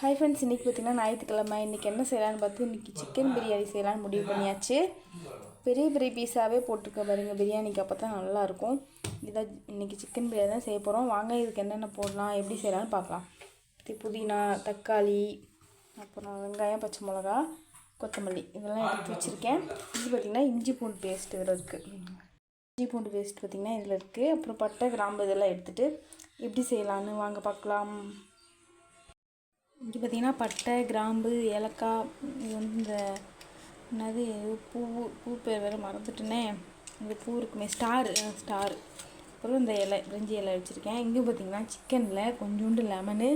Hi friends இன்றைக்கி பார்த்தீங்கன்னா ஞாயிற்றுக்கிழமை. இன்றைக்கி என்ன செய்யலான்னு பார்த்து இன்றைக்கி சிக்கன் பிரியாணி செய்யலான்னு முடிவு பண்ணியாச்சு. பெரிய பெரிய பீஸாகவே போட்டிருக்க பாருங்க. பிரியாணிக்கு அப்போ தான் நல்லாயிருக்கும். இதான் இன்றைக்கி சிக்கன் பிரியாணி தான் செய்ய போகிறோம் வாங்க இதுக்கு என்னென்ன போடலாம் எப்படி செய்யலாம்னு பார்க்கலாம். இது புதினா தக்காளி அப்புறம் வெங்காயம் பச்சை மிளகா கொத்தமல்லி. இதெல்லாம் எடுத்து வச்சுருக்கேன். இது பார்த்திங்கன்னா இஞ்சி பூண்டு பேஸ்ட் இதில் இருக்குது இஞ்சி பூண்டு பேஸ்ட் பார்த்திங்கன்னா இதில் இருக்குது அப்புறம் பட்டை கிராம்பு இதெல்லாம் எடுத்துகிட்டு எப்படி செய்யலான்னு வாங்க பார்க்கலாம். இங்கே பார்த்தீங்கன்னா பட்டை கிராம்பு ஏலக்காய் இது வந்து இந்த என்னது பூ பூ பேர் வேறு மறந்துட்டேனே. இந்த பூ இருக்குமே ஸ்டார் ஸ்டார். அப்புறம் இந்த இலை பிரிஞ்சி இலை வச்சுருக்கேன். இங்கே பார்த்தீங்கன்னா சிக்கனில் கொஞ்சோண்டு லெமனு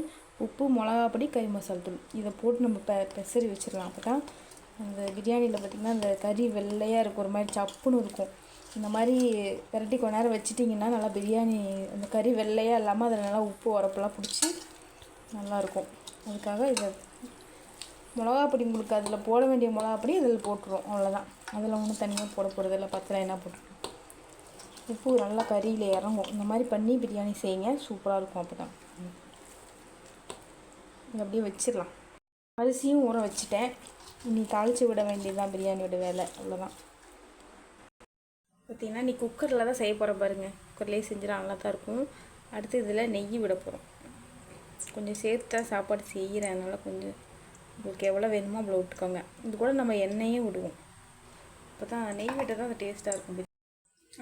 உப்பு மிளகா பொடி கறி மசால் தூள். இதை போட்டு நம்ம பெ பெசரி வச்சிடலாம். அப்போ தான் அந்த பிரியாணியில் பார்த்திங்கன்னா அந்த கறி வெள்ளையாக இருக்கும் ஒரு மாதிரி சப்புன்னு இருக்கும். இந்த மாதிரி விரட்டி கொஞ்ச நேரம் வச்சிட்டிங்கன்னா நல்லா பிரியாணி அந்த கறி வெள்ளையாக இல்லாமல் அதில் நல்லா உப்பு உரப்பெல்லாம் பிடிச்சி நல்லாயிருக்கும் அதுக்காக இதை மிளகா பொடி உங்களுக்கு அதில் போட வேண்டிய மிளகா பொடி இதில் போட்டுருவோம் அவ்வளோதான். அதில் ஒன்றும் தனியாக போட போகிறது இல்லை பத்தில் என்ன போட்டுருவோம். உப்பு நல்லா கறியில் இறங்கும். இந்த மாதிரி பண்ணி பிரியாணி செய்யுங்க சூப்பராக இருக்கும் அப்போ தான் இதை அப்படியே வச்சிடலாம். அரிசியும் ஊற வச்சுட்டேன். இனி தாளித்து விட வேண்டியதுதான் பிரியாணியோட வேலை அவ்வளோதான். பார்த்தீங்கன்னா நீ குக்கரில் தான் செய்ய போகிற பாருங்க. குக்கர்லேயே செஞ்சிடா நல்லா தான் இருக்கும். அடுத்து இதில் நெய் விட போகிறோம் கொஞ்சம் சேர்த்து தான் சாப்பாடு செய்கிறேன் அதனால் கொஞ்சம் உங்களுக்கு எவ்வளோ வேணுமோ அவ்வளோ விட்டுக்கோங்க. இது கூட நம்ம எண்ணெயே விடுவோம். அப்போ தான் நெய் விட்டு தான் அது டேஸ்ட்டாக இருக்கும்.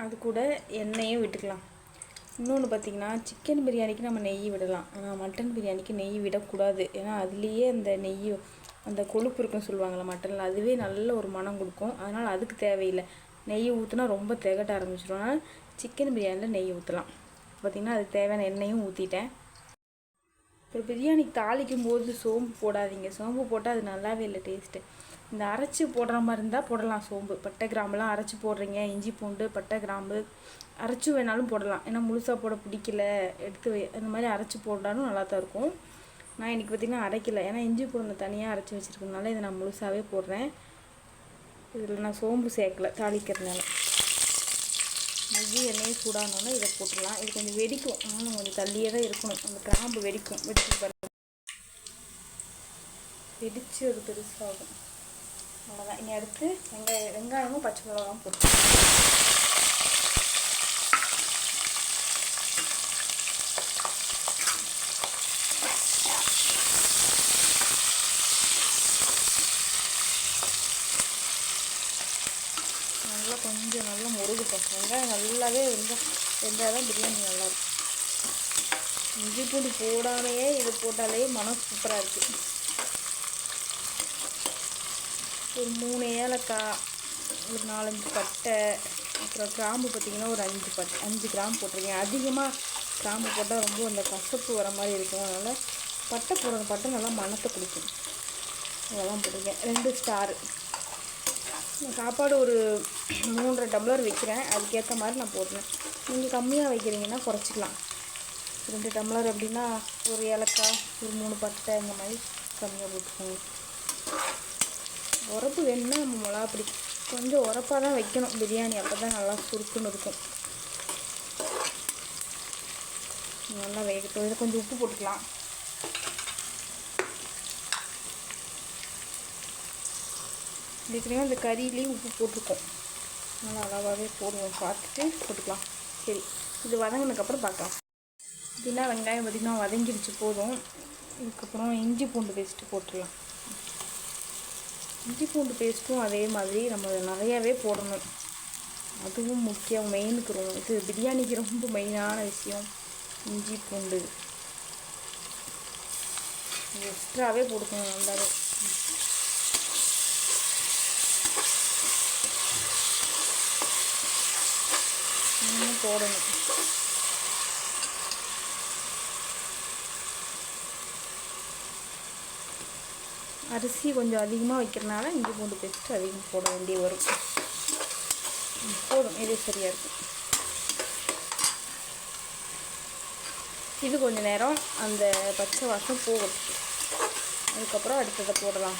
அது கூட எண்ணெயும் விட்டுக்கலாம். இன்னொன்று பார்த்திங்கன்னா சிக்கன் பிரியாணிக்கு நம்ம நெய் விடலாம். ஆனால் மட்டன் பிரியாணிக்கு நெய் விடக்கூடாது. ஏன்னா அதுலேயே அந்த நெய் அந்த கொழுப்பு இருக்குன்னு சொல்லுவாங்கள்ல மட்டனில் அதுவே நல்ல ஒரு மனம் கொடுக்கும். அதனால் அதுக்கு தேவையில்லை. நெய் ஊற்றினா ரொம்ப திகட்ட ஆரம்பிச்சிடும் அதனால் சிக்கன் பிரியாணியில் நெய் ஊற்றலாம் பார்த்திங்கன்னா அதுக்கு தேவையான எண்ணெயும் ஊற்றிட்டேன் அப்புறம் பிரியாணிக்கு தாளிக்கும் போது சோம்பு போடாதீங்க. சோம்பு போட்டால் அது நல்லாவே இல்லை டேஸ்ட்டு இந்த அரைச்சி போடுற மாதிரி இருந்தால் போடலாம் சோம்பு. பட்டை கிராம்புலாம் அரைச்சி போடுறீங்க. இஞ்சி பூண்டு பட்டை கிராம்பு அரைச்சி வேணாலும் போடலாம். ஏன்னா முழுசாக போட பிடிக்கல. எடுத்து அந்த மாதிரி அரைச்சி போட்டாலும் நல்லா தான் இருக்கும். நான் இன்றைக்கி பார்த்திங்கன்னா அரைக்கல. ஏன்னா இஞ்சி பூண்டு தனியாக அரைச்சி வச்சுருக்கனால இதை நான் முழுசாகவே போடுறேன். இதில் நான் சோம்பு சேர்க்கல தாளிக்கிறதுனால. நெய் எண்ணெயும் சூடானோன்னா இதை போட்டுடலாம். இது கொஞ்சம் வெடிக்கும். ஆனால் கொஞ்சம் தள்ளியே தான் இருக்கணும். அந்த கிராம்பு வெடிக்கும். வெடிச்சு பாருங்க. வெடிச்சு அது பெருசாகும். அவ்வளோதான் இனி அடுத்து வெங்காய வெங்காயமும் பச்சை மிளகாவும் போட்டு நல்லா கொஞ்சம் நல்லா முருகட்டும் வெங்காயம் நல்லாவே வெங்காயம் வெந்தால் தான் பிரியாணி நல்லாயிருக்கும் இஞ்சி பூண்டு போடாமையே இது போட்டாலே மனம் சூப்பராக இருக்குது ஒரு மூணு ஏலக்காய் ஒரு நாலஞ்சு பட்டை அப்புறம் கிராம்பு பார்த்திங்கன்னா ஒரு அஞ்சு பட் அஞ்சு கிராம்பு போட்டிருக்கேன். அதிகமாக கிராம்பு போட்டால் ரொம்ப அந்த கசப்பு வர மாதிரி இருக்கும். அதனால் பட்டை போடுற பட்டை நல்லா மணத்தை கொடுக்கும். அதெல்லாம் போட்டிருக்கேன். ரெண்டு ஸ்டாரு. சாப்பாடு ஒரு மூன்றரை டம்ளர் வைக்கிறேன். அதுக்கேற்ற மாதிரி நான் போடுறேன். நீங்கள் கம்மியாக வைக்கிறீங்கன்னா குறைச்சிக்கலாம். ரெண்டு டம்ளர் அப்படின்னா ஒரு ஏலக்காய் ஒரு மூணு பட்டை இந்த மாதிரி கம்மியாக போட்டுக்கோங்க. உரப்பு வேணும்னா நம்ம மிளகா அப்படி கொஞ்சம் உரப்பாக தான் வைக்கணும். பிரியாணி அப்போ தான் நல்லா சுருக்குன்னு இருக்கும். நல்லா வேகட்டும். இதை கொஞ்சம் உப்பு போட்டுக்கலாம். இதுக்குலேயும் அந்த கறியிலையும் உப்பு போட்டிருக்கோம். நல்லா அளவாகவே போடுவோம். பார்த்துட்டு போட்டுக்கலாம். சரி இது வதங்கினதுக்கப்புறம் பார்க்கலாம். இதுனா வெங்காயம் பார்த்திங்கன்னா வதங்கிடுச்சு போதும். இதுக்கப்புறம் இஞ்சி பூண்டு பேஸ்ட்டு போட்டுடலாம். இஞ்சி பூண்டு பேஸ்ட்டும் அதே மாதிரி நம்ம நிறையாவே போடணும். அதுவும் முக்கியம் மெயினுக்கு ரொம்ப இது பிரியாணிக்கு ரொம்ப மெயினான விஷயம் இஞ்சி பூண்டு. எக்ஸ்ட்ராவே போட்டுக்கணும் நல்லாவே இன்னும் போடணும். அரிசி கொஞ்சம் அதிகமாக வைக்கிறனால இஞ்சி பூண்டு பேஸ்ட்டு அதிகமாக போட வேண்டிய வரும் போதும் இதே சரியாக இருக்கும் இது கொஞ்சம் நேரம் அந்த பச்சை வாசம் போகட்டும். அதுக்கப்புறம் அடுத்ததை போடலாம்.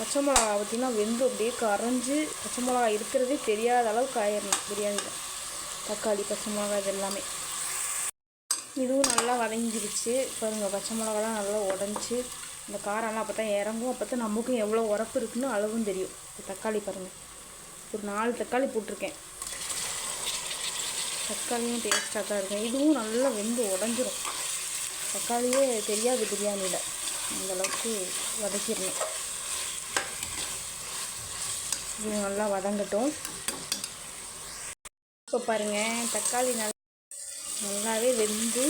பச்சை மிளகா பார்த்திங்கன்னா வெந்து அப்படியே கரைஞ்சி பச்சை மிளகா இருக்கிறதே தெரியாத அளவுக்கு ஆயிடணும் பிரியாணியில். தக்காளி பச்சை மிளகா இது எல்லாமே இதுவும் நல்லா வதங்கிருச்சு. பாருங்கள் பச்சை மிளகாலாம் நல்லா உடஞ்சி இந்த காரம்லாம் அப்போ தான் இறங்கும். அப்போ தான் நமக்கும் எவ்வளோ உரப்பு இருக்குன்னு அளவும் தெரியும். தக்காளி பாருங்கள் ஒரு நாலு தக்காளி போட்டிருக்கேன். தக்காளியும் டேஸ்ட்டாக தான் இருக்கும் இதுவும் நல்லா வெந்து உடஞ்சிரும். தக்காளியே தெரியாது பிரியாணியில். அந்தளவுக்கு வதக்கிடணும். இது நல்லா வதங்கட்டும். இப்போ பாருங்கள் தக்காளி நல்லா நல்லாவே வெந்து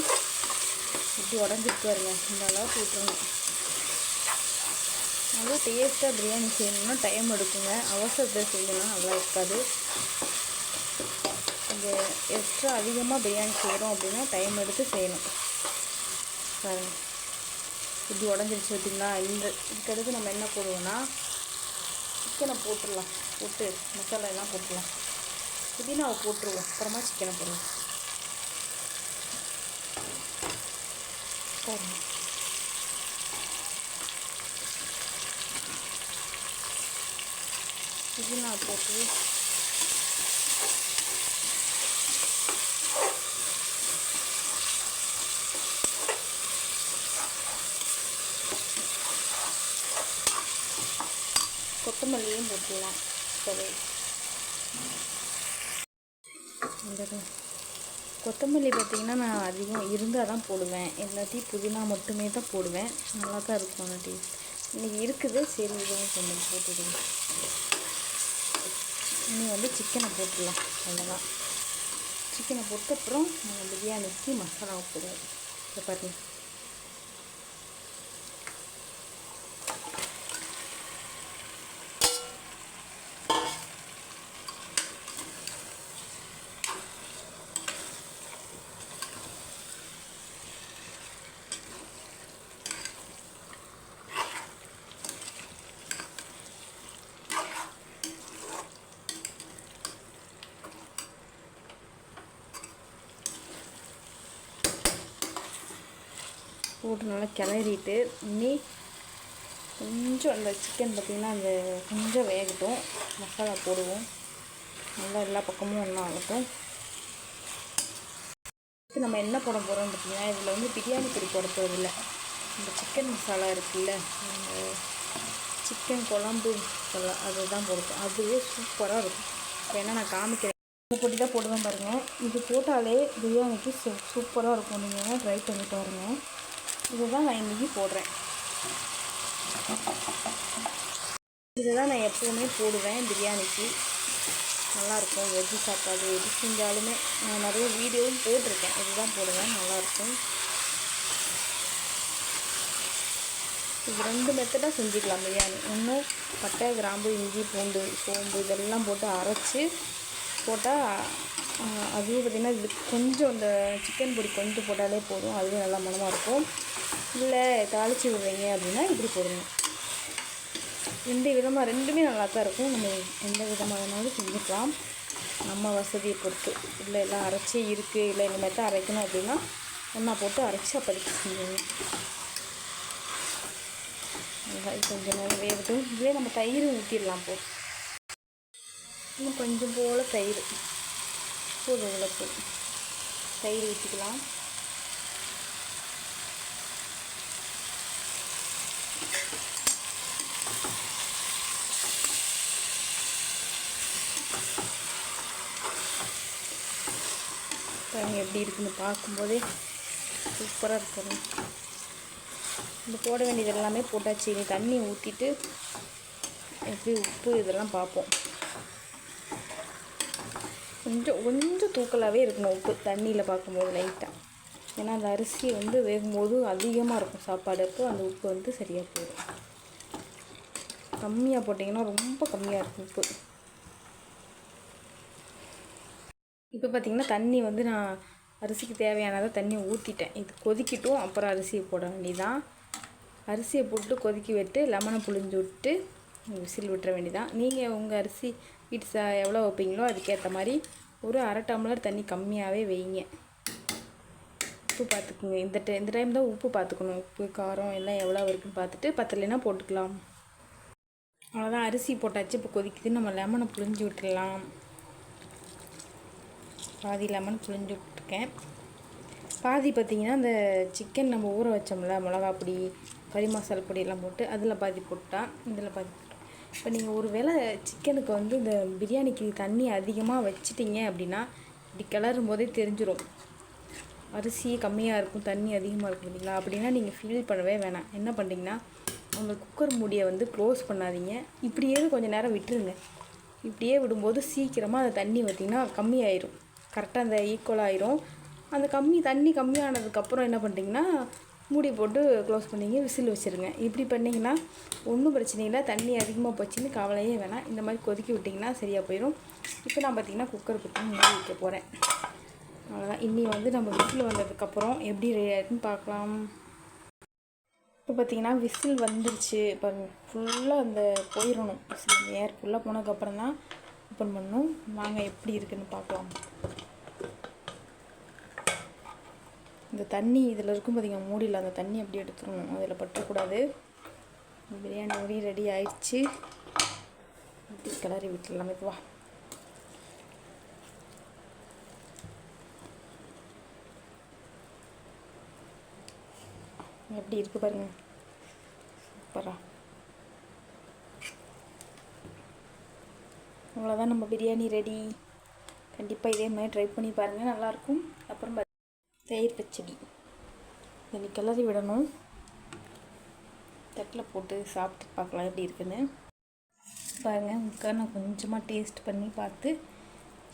இப்படி உடஞ்சிட்டு பாருங்க. இந்த அளவுக்கு விட்டுறணும் நல்லா டேஸ்ட்டாக பிரியாணி செய்யணும்னா டைம் எடுக்குங்க. அவசரத்தில் செய்யணும்னா நல்லா இருக்காது. கொஞ்சம் எக்ஸ்ட்ரா அதிகமாக பிரியாணி செய்கிறோம் அப்படின்னா டைம் எடுத்து செய்யணும். பாருங்கள் இப்படி உடஞ்சிருச்சு பார்த்தீங்களா இந்த இதுக்கடுத்து நம்ம என்ன போடுவோம்னா சிக்கனை போட்டுடலாம். போட்டு மசாலா எல்லாம் போட்டுடலாம். புதினாவை போட்டுருவோம். அப்புறமா சிக்கனை போடுவோம் பாருங்க. புதினா போட்டு கொத்தமல்லியும் போட்டுடலாம் இப்போவே. கொத்தமல்லி பார்த்திங்கன்னா நான் அதிகம் இருந்தால் தான் போடுவேன். எல்லாத்தையும் புதினா மட்டுமே தான் போடுவேன். நல்லா தான் இருக்கும் அந்த டேஸ்ட். இன்றைக்கி இருக்குது. சரி இதுவும் கொஞ்சம் போட்டுடுங்க. இனி வந்து சிக்கனை போட்டுடலாம். அவ்வளோதான் சிக்கனை போட்ட அப்புறம் பிரியாணிக்கு மசாலா போடுவோம். இப்போ பாருங்க. போட்டு நல்லா கிளறிட்டு இனி கொஞ்சம் அந்த சிக்கன் பார்த்திங்கன்னா அந்த கொஞ்சம் வேகட்டும். மசாலா போடுவோம். நல்லா எல்லா பக்கமும் ஒன்றா ஆகட்டும். இப்போ நம்ம என்ன போட போகிறோம் பார்த்தீங்கன்னா இதில் வந்து பிரியாணி பொடி போட போகிறதில்ல இந்த சிக்கன் மசாலா இருக்குல்ல அந்த சிக்கன் குழம்பு மசாலா அதுதான் போடுவோம் அதுவே சூப்பராக இருக்கும். இப்போ என்ன நான் காமிக்கிறேன். இது பொடி தான் போடுவேன் பாருங்கள் இது போட்டாலே பிரியாணிக்கு சூப்பராக இருக்கும். நீங்கள் ட்ரை பண்ணி பாருங்கள் இதுதான் நான் இன்றைக்கி போடுறேன். இதுதான் நான் எப்போவுமே போடுவேன் பிரியாணிக்கு. நல்லாயிருக்கும். வெஜ்ஜு சாப்பாடு எது செஞ்சாலுமே நான் நிறைய வீடியோவும் போட்டிருக்கேன். இதுதான் போடுவேன். நல்லாயிருக்கும். இது ரெண்டு மெத்தடாக செஞ்சுக்கலாம் பிரியாணி. ஒன்று பட்டை கிராம்பு இஞ்சி பூண்டு சோம்பு இதெல்லாம் போட்டு அரைச்சி போட்டால் அதுவும் பார்த்திங்கன்னா இது கொஞ்சம் இந்த சிக்கன் பொடி கொஞ்சம் போட்டாலே போதும். அதுவே நல்லா மனமாக இருக்கும். இல்லை தாளித்து விடுறீங்க அப்படின்னா இப்படி போடுங்க. ரெண்டு விதமாக ரெண்டுமே நல்லா தான் இருக்கும். நம்ம எந்த விதமாக வேணாலும் செஞ்சுக்கலாம். நம்ம வசதியை பொறுத்து. இல்லை எல்லாம் அரைச்சே இருக்குது இல்லை இனிமேல் தான் அரைக்கணும் அப்படின்னா ஒன்றா போட்டு அரைச்சி அப்போதைக்கு செஞ்சுங்க கொஞ்சம் நேரம் வேகட்டும். இதுலேயே நம்ம தயிர் ஊற்றிடலாம் போ. இன்னும் கொஞ்சம் போல் தயிர். போதும் விளக்கு தயிர் ஊற்றிக்கலாம் பாருங்க எப்படி இருக்குன்னு பார்க்கும்போதே சூப்பராக இருக்கணும் இந்த போட வேண்டியது எல்லாமே போட்டாச்சு. தண்ணி ஊற்றிட்டு எப்படி உப்பு இதெல்லாம் பார்ப்போம். கொஞ்சம் கொஞ்சம் தூக்கலாகவே இருக்கணும் உப்பு. தண்ணியில் பார்க்கும்போது லைட்டாக ஏன்னா அந்த அரிசி வந்து வேகும்போது அதிகமாக இருக்கும் சாப்பாடு. அப்போ அந்த உப்பு வந்து சரியாக போயிடும். கம்மியாக போட்டிங்கன்னா ரொம்ப கம்மியாக இருக்கும் உப்பு. இப்போ பார்த்திங்கன்னா தண்ணி வந்து நான் அரிசிக்கு தேவையானதை தண்ணி ஊற்றிட்டேன் இது கொதிக்கட்டும் அப்புறம் அரிசியை போட வேண்டியதான் அரிசியை போட்டு கொதிக்க விட்டு லெமனை புழிஞ்சு விட்டு விசில் விட்டுற வேண்டிதான். நீங்கள் உங்கள் அரிசி பீட்ஸா எவ்வளோ வைப்பீங்களோ அதுக்கேற்ற மாதிரி ஒரு அரை டம்ளர் தண்ணி கம்மியாகவே வைங்க. உப்பு பார்த்துக்குங்க இந்த டை இந்த டைம் தான் உப்பு பார்த்துக்கணும் உப்பு காரம் எல்லாம் எவ்வளோ இருக்குன்னு பார்த்துட்டு பத்தலைன்னா போட்டுக்கலாம். அவ்வளோதான் அரிசி போட்டாச்சு இப்போ கொதிக்குது நம்ம லெமனை புளிஞ்சு விட்டுடலாம். பாதி லெமன் புளிஞ்சு விட்டுருக்கேன். பாதி பார்த்திங்கன்னா அந்த சிக்கன் நம்ம ஊற வச்சோம்ல மிளகா பொடி கறி மசாலா பொடியெல்லாம் போட்டு அதில் பாதி போட்டால் இதில் பாதி இப்போ நீங்கள் ஒரு வேளை சிக்கனுக்கு வந்து இந்த பிரியாணிக்கு தண்ணி அதிகமாக வச்சிட்டிங்க அப்படின்னா இப்படி கிளறும் போதே தெரிஞ்சிடும் அரிசி கம்மியாக இருக்கும் தண்ணி அதிகமாக இருக்கும் இல்லைங்களா? அப்படின்னா நீங்கள் ஃபீல் பண்ணவே வேணாம். என்ன பண்ணுறீங்கன்னா உங்கள் குக்கர் மூடியை வந்து க்ளோஸ் பண்ணாதீங்க. இப்படியே கொஞ்சம் நேரம் விட்டுருங்க. இப்படியே விடும்போது சீக்கிரமாக அந்த தண்ணி பார்த்திங்கன்னா கம்மியாயிரும். கரெக்டாக அந்த ஈக்குவல் அந்த கம்மி தண்ணி கம்மியானதுக்கப்புறம் என்ன பண்ணுறீங்கன்னா மூடி போட்டு க்ளோஸ் பண்ணிங்க விசில் வச்சுருங்க. இப்படி பண்ணிங்கன்னா ஒன்றும் பிரச்சனை இல்லை. தண்ணி அதிகமாக போச்சுன்னு கவலையே வேணாம். இந்த மாதிரி கொதிக்க விட்டிங்கன்னா சரியாக போயிடும் இப்போ நான் பார்த்திங்கன்னா குக்கர் பற்றி மூடி வைக்க போகிறேன் அவ்வளோதான் இன்னி வந்து நம்ம விசில் வந்ததுக்கப்புறம் எப்படி ரெடி பார்க்கலாம். இப்போ பார்த்தீங்கன்னா விசில் வந்துருச்சு. இப்போ ஃபுல்லாக அந்த போயிடணும் விசில் ஏர் ஃபுல்லாக போனதுக்கப்புறம் தான் ஓப்பன் பண்ணணும். வாங்க எப்படி இருக்குதுன்னு பார்க்கலாம். இந்த தண்ணி இதில் இருக்கும் பார்த்தீங்கன்னா மூடியில் அந்த தண்ணி அப்படி எடுத்துடணும். அதில் பற்றக்கூடாது பிரியாணி ஒரே ரெடி ஆயிடுச்சு. இப்படி கிளறி விட்டுடலாம். இதுவா எப்படி இருக்கு பாருங்க. சூப்பரா. அவ்வளோதான் நம்ம பிரியாணி ரெடி கண்டிப்பாக இதே மாதிரி ட்ரை பண்ணி பாருங்கள் நல்லாயிருக்கும் அப்புறம் பாத்~ தயிர் பச்சடி. இதை கிளறி விடணும். தட்டில் போட்டு சாப்பிட்டு பார்க்கலாம் எப்படி இருக்குன்னு. பாருங்கள் உங்களுக்கு நான் கொஞ்சமாக டேஸ்ட் பண்ணி பார்த்து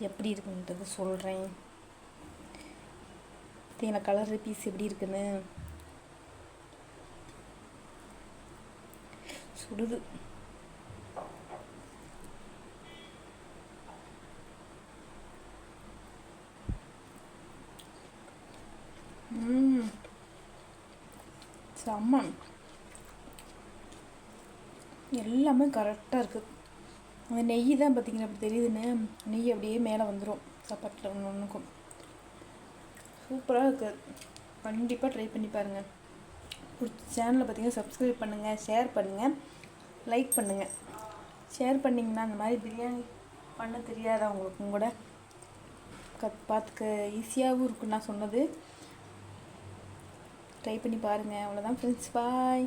எப்படி இருக்குன்றது சொல்கிறேன் தேன கலர் பீஸ் எப்படி இருக்குன்னு. சுடுது. செம்ம. எல்லாமே கரெக்டாக இருக்குது அந்த நெய் தான் பார்த்தீங்கன்னா அப்படி தெரியுதுன்னு நெய் அப்படியே மேலே வந்துடும் சாப்பாட்டில் ஒன்று ஒன்றுக்கும் சூப்பராக இருக்குது கண்டிப்பாக ட்ரை பண்ணி பாருங்கள் பிடிச்ச சேனலை பார்த்தீங்கன்னா சப்ஸ்கிரைப் பண்ணுங்கள் ஷேர் பண்ணுங்கள் லைக் பண்ணுங்கள் ஷேர் பண்ணிங்கன்னா அந்த மாதிரி பிரியாணி பண்ண தெரியாதவங்களுக்கும் கூட க பார்த்துக்க ஈஸியாகவும் இருக்கும் நான் சொன்னது. ட்ரை பண்ணி பாருங்கள் அவ்வளோதான் ஃப்ரெண்ட்ஸ் பாய்